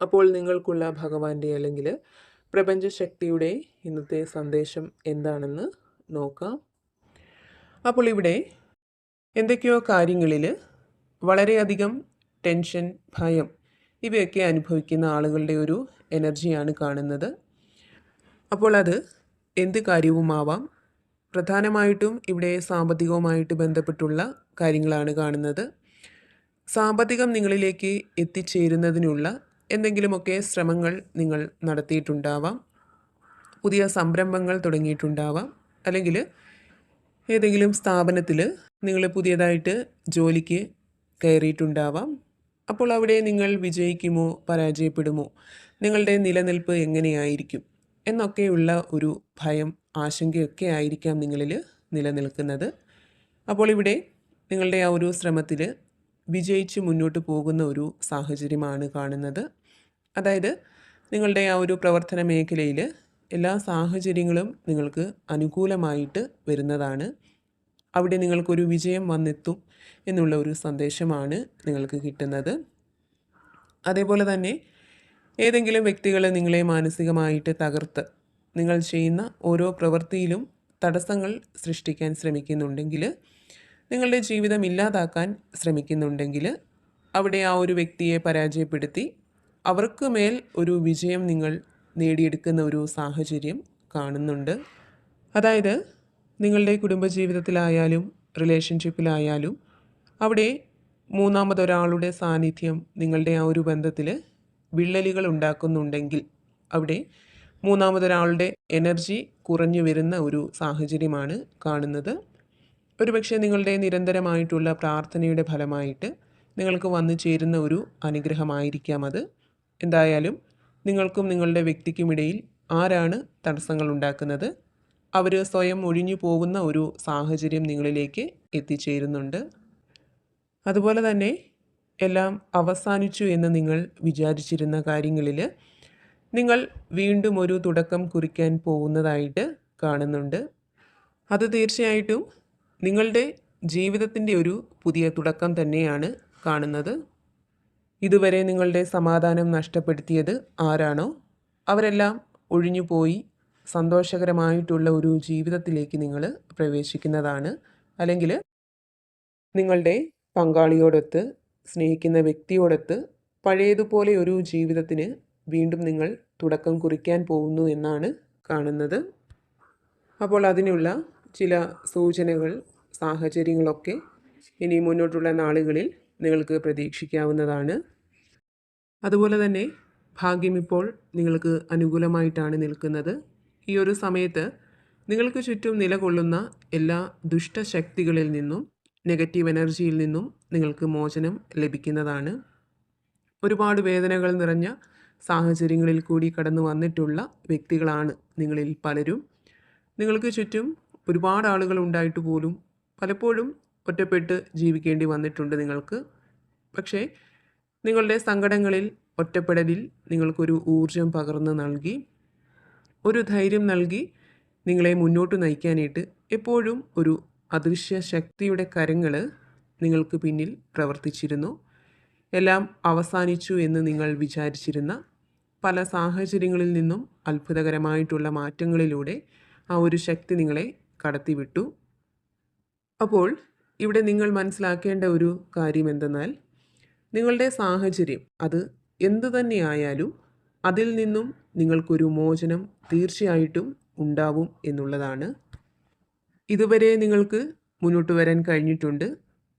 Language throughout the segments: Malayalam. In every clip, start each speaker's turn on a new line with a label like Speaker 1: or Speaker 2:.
Speaker 1: അപ്പോൾ നിങ്ങൾക്കുള്ള ഭഗവാന്റെ അല്ലെങ്കിൽ പ്രപഞ്ചശക്തിയുടെ ഇന്നത്തെ സന്ദേശം എന്താണെന്ന് നോക്കാം. അപ്പോൾ ഇവിടെ എന്തൊക്കെയോ കാര്യങ്ങളിൽ വളരെയധികം ടെൻഷൻ ഭയം ഇവയൊക്കെ അനുഭവിക്കുന്ന ആളുകളുടെ ഒരു എനർജിയാണ് കാണുന്നത്. അപ്പോൾ അത് എന്ത് കാര്യവുമാവാം? പ്രധാനമായിട്ടും ഇവിടെ സാമ്പത്തികവുമായിട്ട് ബന്ധപ്പെട്ടുള്ള കാര്യങ്ങളാണ് കാണുന്നത്. സാമ്പത്തികം നിങ്ങളിലേക്ക് എത്തിച്ചേരുന്നതിനുള്ള എന്തെങ്കിലുമൊക്കെ ശ്രമങ്ങൾ നിങ്ങൾ നടത്തിയിട്ടുണ്ടാവാം. പുതിയ സംരംഭങ്ങൾ തുടങ്ങിയിട്ടുണ്ടാവാം. അല്ലെങ്കിൽ ഏതെങ്കിലും സ്ഥാപനത്തിൽ നിങ്ങൾ പുതിയതായിട്ട് ജോലിക്ക് കയറിയിട്ടുണ്ടാവാം. അപ്പോൾ അവിടെ നിങ്ങൾ വിജയിക്കുമോ പരാജയപ്പെടുമോ നിങ്ങളുടെ നിലനിൽപ്പ് എങ്ങനെയായിരിക്കും എന്നൊക്കെയുള്ള ഒരു ഭയം ആശങ്കയൊക്കെ ആയിരിക്കാം നിങ്ങളിൽ നിലനിൽക്കുന്നത്. അപ്പോൾ ഇവിടെ നിങ്ങളുടെ ആ ഒരു ശ്രമത്തിൽ വിജയിച്ച് മുന്നോട്ട് പോകുന്ന ഒരു സാഹചര്യമാണ് കാണുന്നത്. അതായത് നിങ്ങളുടെ ആ ഒരു പ്രവർത്തന മേഖലയിൽ എല്ലാ സാഹചര്യങ്ങളും നിങ്ങൾക്ക് അനുകൂലമായിട്ട് വരുന്നതാണ്. അവിടെ നിങ്ങൾക്കൊരു വിജയം വന്നെത്തും എന്നുള്ള ഒരു സന്ദേശമാണ് നിങ്ങൾക്ക് കിട്ടുന്നത്. അതേപോലെ തന്നെ ഏതെങ്കിലും വ്യക്തികൾ നിങ്ങളെ മാനസികമായിട്ട് തകർത്ത് നിങ്ങൾ ചെയ്യുന്ന ഓരോ പ്രവൃത്തിയിലും തടസ്സങ്ങൾ സൃഷ്ടിക്കാൻ ശ്രമിക്കുന്നുണ്ടെങ്കിൽ നിങ്ങളുടെ ജീവിതം ഇല്ലാതാക്കാൻ ശ്രമിക്കുന്നുണ്ടെങ്കിൽ അവിടെ ആ ഒരു വ്യക്തിയെ പരാജയപ്പെടുത്തി അവർക്ക് മേൽ ഒരു വിജയം നിങ്ങൾ നേടിയെടുക്കുന്ന ഒരു സാഹചര്യം കാണുന്നുണ്ട്. അതായത് നിങ്ങളുടെ കുടുംബജീവിതത്തിലായാലും റിലേഷൻഷിപ്പിലായാലും അവിടെ മൂന്നാമതൊരാളുടെ സാന്നിധ്യം നിങ്ങളുടെ ആ ഒരു ബന്ധത്തിൽ വിള്ളലുകൾ ഉണ്ടാക്കുന്നുണ്ടെങ്കിൽ അവിടെ മൂന്നാമതൊരാളുടെ എനർജി കുറഞ്ഞു വരുന്ന ഒരു സാഹചര്യമാണ് കാണുന്നത്. ഒരുപക്ഷെ നിങ്ങളുടെ നിരന്തരമായിട്ടുള്ള പ്രാർത്ഥനയുടെ ഫലമായിട്ട് നിങ്ങൾക്ക് വന്നു ചേരുന്ന ഒരു അനുഗ്രഹമായിരിക്കാം അത്. എന്തായാലും നിങ്ങൾക്കും നിങ്ങളുടെ വ്യക്തിക്കുമിടയിൽ ആരാണ് തടസ്സങ്ങൾ ഉണ്ടാക്കുന്നത്? അവർ സ്വയം ഒഴിഞ്ഞു പോകുന്ന ഒരു സാഹചര്യം നിങ്ങളിലേക്ക് എത്തിച്ചേരുന്നുണ്ട്. അതുപോലെ തന്നെ എല്ലാം അവസാനിച്ചു എന്ന് നിങ്ങൾ വിചാരിച്ചിരുന്ന കാര്യങ്ങളിൽ നിങ്ങൾ വീണ്ടും ഒരു തുടക്കം കുറിക്കാൻ പോകുന്നതായിട്ട് കാണുന്നുണ്ട്. അത് തീർച്ചയായിട്ടും നിങ്ങളുടെ ജീവിതത്തിന്റെ ഒരു പുതിയ തുടക്കം തന്നെയാണ് കാണുന്നത്. ഇതുവരെ നിങ്ങളുടെ സമാധാനം നഷ്ടപ്പെടുത്തിയത് ആരാണോ? അവരെല്ലാം ഒഴിഞ്ഞുപോയി സന്തോഷകരമായിട്ടുള്ള ഒരു ജീവിതത്തിലേക്ക് നിങ്ങൾ പ്രവേശിക്കുന്നതാണ്. അല്ലെങ്കിൽ നിങ്ങളുടെ പങ്കാളിയോടൊത്ത് സ്നേഹിക്കുന്ന വ്യക്തിയോടൊത്ത് പഴയതുപോലെ ഒരു ജീവിതത്തിന് വീണ്ടും നിങ്ങൾ തുടക്കം കുറിക്കാൻ പോകുന്നു എന്നാണ് കാണുന്നത്. അപ്പോൾ അതിനുള്ള ചില സൂചനകൾ സാഹചര്യങ്ങളൊക്കെ ഇനി മുന്നോട്ടുള്ള നാളുകളിൽ നിങ്ങൾക്ക് പ്രതീക്ഷിക്കാവുന്നതാണ്. അതുപോലെ തന്നെ ഭാഗ്യം ഇപ്പോൾ നിങ്ങൾക്ക് അനുകൂലമായിട്ടാണ് നിൽക്കുന്നത്. ഈ ഒരു സമയത്ത് നിങ്ങൾക്ക് ചുറ്റും നിലകൊള്ളുന്ന എല്ലാ ദുഷ്ടശക്തികളിൽ നിന്നും നെഗറ്റീവ് എനർജിയിൽ നിന്നും നിങ്ങൾക്ക് മോചനം ലഭിക്കുന്നതാണ്. ഒരുപാട് വേദനകൾ നിറഞ്ഞ സാഹചര്യങ്ങളിൽ കൂടി കടന്നു വന്നിട്ടുള്ള വ്യക്തികളാണ് നിങ്ങളിൽ പലരും. നിങ്ങൾക്ക് ചുറ്റും ഒരുപാട് ആളുകൾ ഉണ്ടായിട്ട് പോലും പലപ്പോഴും ഒറ്റപ്പെട്ട് ജീവിക്കേണ്ടി വന്നിട്ടുണ്ട് നിങ്ങൾക്ക്. പക്ഷേ നിങ്ങളുടെ സങ്കടങ്ങളിൽ ഒറ്റപ്പെടലിൽ നിങ്ങൾക്കൊരു ഊർജം പകർന്നു നൽകി ഒരു ധൈര്യം നൽകി നിങ്ങളെ മുന്നോട്ട് നയിക്കാനായിട്ട് എപ്പോഴും ഒരു അദൃശ്യ ശക്തിയുടെ കരങ്ങൾ നിങ്ങൾക്ക് പിന്നിൽ പ്രവർത്തിച്ചിരുന്നു. എല്ലാം അവസാനിച്ചു എന്ന് നിങ്ങൾ വിചാരിച്ചിരുന്ന പല സാഹചര്യങ്ങളിൽ നിന്നും അത്ഭുതകരമായിട്ടുള്ള മാറ്റങ്ങളിലൂടെ ആ ഒരു ശക്തി നിങ്ങളെ കടത്തിവിട്ടു. അപ്പോൾ ഇവിടെ നിങ്ങൾ മനസ്സിലാക്കേണ്ട ഒരു കാര്യം എന്തെന്നാൽ നിങ്ങളുടെ സാഹചര്യം അത് എന്തു തന്നെയായാലും അതിൽ നിന്നും നിങ്ങൾക്കൊരു മോചനം തീർച്ചയായിട്ടും ഉണ്ടാവും എന്നുള്ളതാണ്. ഇതുവരെ നിങ്ങൾക്ക് മുന്നോട്ട് വരാൻ കഴിഞ്ഞിട്ടുണ്ട്.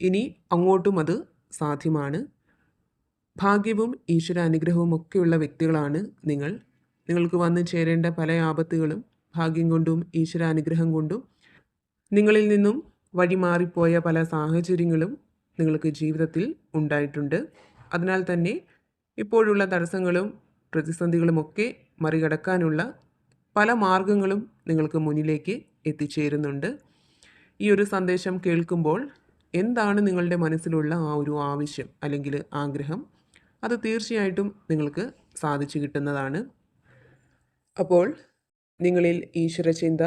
Speaker 1: ഇനി അങ്ങോട്ടും അത് സാധ്യമാണ്. ഭാഗ്യവും ഈശ്വര അനുഗ്രഹവും ഒക്കെയുള്ള വ്യക്തികളാണ് നിങ്ങൾ. നിങ്ങൾക്ക് വന്നു ചേരേണ്ട പല ആപത്തുകളും ഭാഗ്യം കൊണ്ടും ഈശ്വരാനുഗ്രഹം കൊണ്ടും നിങ്ങളിൽ നിന്നും വഴിമാറിപ്പോയ പല സാഹചര്യങ്ങളും നിങ്ങൾക്ക് ജീവിതത്തിൽ ഉണ്ടായിട്ടുണ്ട്. അതിനാൽ തന്നെ ഇപ്പോഴുള്ള തടസ്സങ്ങളും പ്രതിസന്ധികളുമൊക്കെ മറികടക്കാനുള്ള പല മാർഗങ്ങളും നിങ്ങൾക്ക് മുന്നിലേക്ക് എത്തിച്ചേരുന്നുണ്ട്. ഈ ഒരു സന്ദേശം കേൾക്കുമ്പോൾ എന്താണ് നിങ്ങളുടെ മനസ്സിലുള്ള ആ ഒരു ആവശ്യം അല്ലെങ്കിൽ ആഗ്രഹം? അത് തീർച്ചയായിട്ടും നിങ്ങൾക്ക് സാധിച്ചു കിട്ടുന്നതാണ്. അപ്പോൾ നിങ്ങളിൽ ഈശ്വരചിന്ത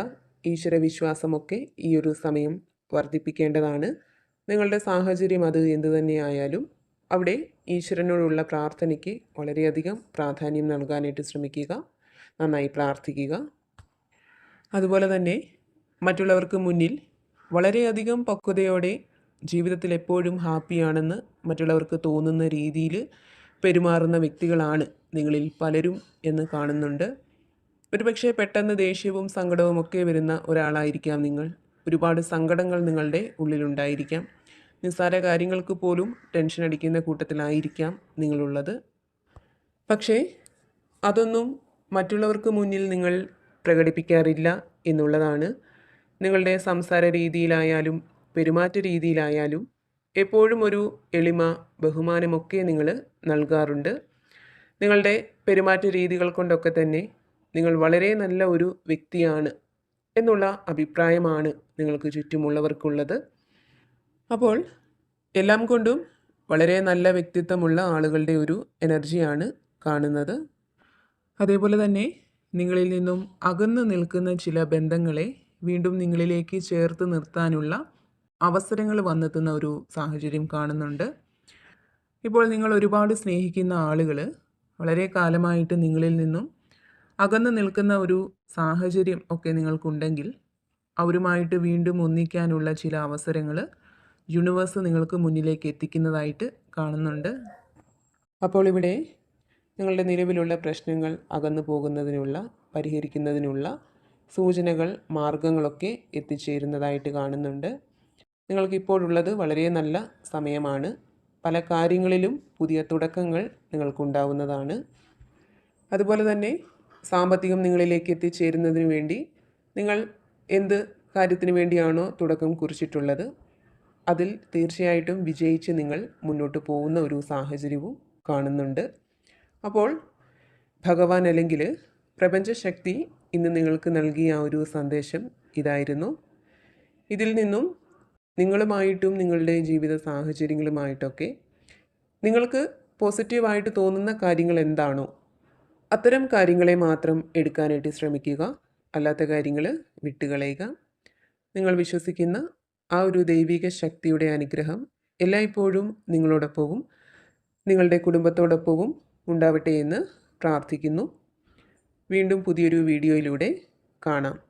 Speaker 1: ഈശ്വരവിശ്വാസമൊക്കെ ഈ ഒരു സമയം വർദ്ധിപ്പിക്കേണ്ടതാണ്. നിങ്ങളുടെ സാഹചര്യം അത് എന്തു തന്നെയായാലും അവിടെ ഈശ്വരനോടുള്ള പ്രാർത്ഥനയ്ക്ക് വളരെയധികം പ്രാധാന്യം നൽകാനായിട്ട് ശ്രമിക്കുക നന്നായി പ്രാർത്ഥിക്കുക. അതുപോലെ തന്നെ മറ്റുള്ളവർക്ക് മുന്നിൽ വളരെയധികം പക്വതയോടെ ജീവിതത്തിൽ എപ്പോഴും ഹാപ്പിയാണെന്ന് മറ്റുള്ളവർക്ക് തോന്നുന്ന രീതിയിൽ പെരുമാറുന്ന വ്യക്തികളാണ് നിങ്ങളിൽ പലരും എന്ന് കാണുന്നുണ്ട്. ഒരുപക്ഷെ പെട്ടെന്ന് ദേഷ്യവും സങ്കടവും ഒക്കെ വരുന്ന ഒരാളായിരിക്കാം നിങ്ങൾ. ഒരുപാട് സങ്കടങ്ങൾ നിങ്ങളുടെ ഉള്ളിലുണ്ടായിരിക്കാം. നിസ്സാര കാര്യങ്ങൾക്ക് പോലും ടെൻഷൻ അടിക്കുന്ന കൂട്ടത്തിലായിരിക്കാം നിങ്ങളുള്ളത്. പക്ഷേ അതൊന്നും മറ്റുള്ളവർക്ക് മുന്നിൽ നിങ്ങൾ പ്രകടിപ്പിക്കാറില്ല എന്നുള്ളതാണ്. നിങ്ങളുടെ സംസാര രീതിയിലായാലും പെരുമാറ്റ രീതിയിലായാലും എപ്പോഴും ഒരു എളിമ ബഹുമാനമൊക്കെ നിങ്ങൾ നൽകാറുണ്ട്. നിങ്ങളുടെ പെരുമാറ്റ രീതികൾ കൊണ്ടൊക്കെ തന്നെ നിങ്ങൾ വളരെ നല്ല ഒരു വ്യക്തിയാണ് എന്നുള്ള അഭിപ്രായമാണ് നിങ്ങൾക്ക് ചുറ്റുമുള്ളവർക്കുള്ളത്. അപ്പോൾ എല്ലാം കൊണ്ടും വളരെ നല്ല വ്യക്തിത്വമുള്ള ആളുകളുടെ ഒരു എനർജിയാണ് കാണുന്നത്. അതേപോലെ തന്നെ നിങ്ങളിൽ നിന്നും അകന്നു നിൽക്കുന്ന ചില ബന്ധങ്ങളെ വീണ്ടും നിങ്ങളിലേക്ക് ചേർത്ത് നിർത്താനുള്ള അവസരങ്ങൾ വന്നെത്തുന്ന ഒരു സാഹചര്യം കാണുന്നുണ്ട്. ഇപ്പോൾ നിങ്ങൾ ഒരുപാട് സ്നേഹിക്കുന്ന ആളുകൾ വളരെ കാലമായിട്ട് നിങ്ങളിൽ നിന്നും അകന്നു നിൽക്കുന്ന ഒരു സാഹചര്യം ഒക്കെ നിങ്ങൾക്കുണ്ടെങ്കിൽ അവരുമായിട്ട് വീണ്ടും ഒന്നിക്കാനുള്ള ചില അവസരങ്ങൾ യൂണിവേഴ്സ് നിങ്ങൾക്ക് മുന്നിലേക്ക് എത്തിക്കുന്നതായിട്ട് കാണുന്നുണ്ട്. അപ്പോൾ ഇവിടെ നിങ്ങളുടെ നിലവിലുള്ള പ്രശ്നങ്ങൾ അകന്നു പോകുന്നതിനുള്ള പരിഹരിക്കുന്നതിനുള്ള സൂചനകൾ മാർഗങ്ങളൊക്കെ എത്തിച്ചേരുന്നതായിട്ട് കാണുന്നുണ്ട്. നിങ്ങൾക്കിപ്പോഴുള്ളത് വളരെ നല്ല സമയമാണ്. പല കാര്യങ്ങളിലും പുതിയ തുടക്കങ്ങൾ നിങ്ങൾക്കുണ്ടാവുന്നതാണ്. അതുപോലെ തന്നെ സാമ്പത്തികം നിങ്ങളിലേക്ക് എത്തിച്ചേരുന്നതിന് വേണ്ടി നിങ്ങൾ എന്ത് കാര്യത്തിന് വേണ്ടിയാണോ തുടക്കം കുറിച്ചിട്ടുള്ളത് അതിൽ തീർച്ചയായിട്ടും വിജയിച്ച് നിങ്ങൾ മുന്നോട്ട് പോകുന്ന ഒരു സാഹചര്യവും കാണുന്നുണ്ട്. അപ്പോൾ ഭഗവാൻ അല്ലെങ്കിൽ പ്രപഞ്ചശക്തി ഇന്ന് നിങ്ങൾക്ക് നൽകിയ ആ ഒരു സന്ദേശം ഇതായിരുന്നു. ഇതിൽ നിന്നും നിങ്ങളുമായിട്ടും നിങ്ങളുടെ ജീവിത സാഹചര്യങ്ങളുമായിട്ടൊക്കെ നിങ്ങൾക്ക് പോസിറ്റീവായിട്ട് തോന്നുന്ന കാര്യങ്ങൾ എന്താണോ അത്തരം കാര്യങ്ങളെ മാത്രം എടുക്കാനായിട്ട് ശ്രമിക്കുക. അല്ലാത്ത കാര്യങ്ങൾ വിട്ടുകളയുക. നിങ്ങൾ വിശ്വസിക്കുന്ന ആ ഒരു ദൈവിക ശക്തിയുടെ അനുഗ്രഹം എല്ലായ്പ്പോഴും നിങ്ങളോടൊപ്പവും നിങ്ങളുടെ കുടുംബത്തോടൊപ്പവും ഉണ്ടാവട്ടെ എന്ന് പ്രാർത്ഥിക്കുന്നു. വീണ്ടും പുതിയൊരു വീഡിയോയിലൂടെ കാണാം.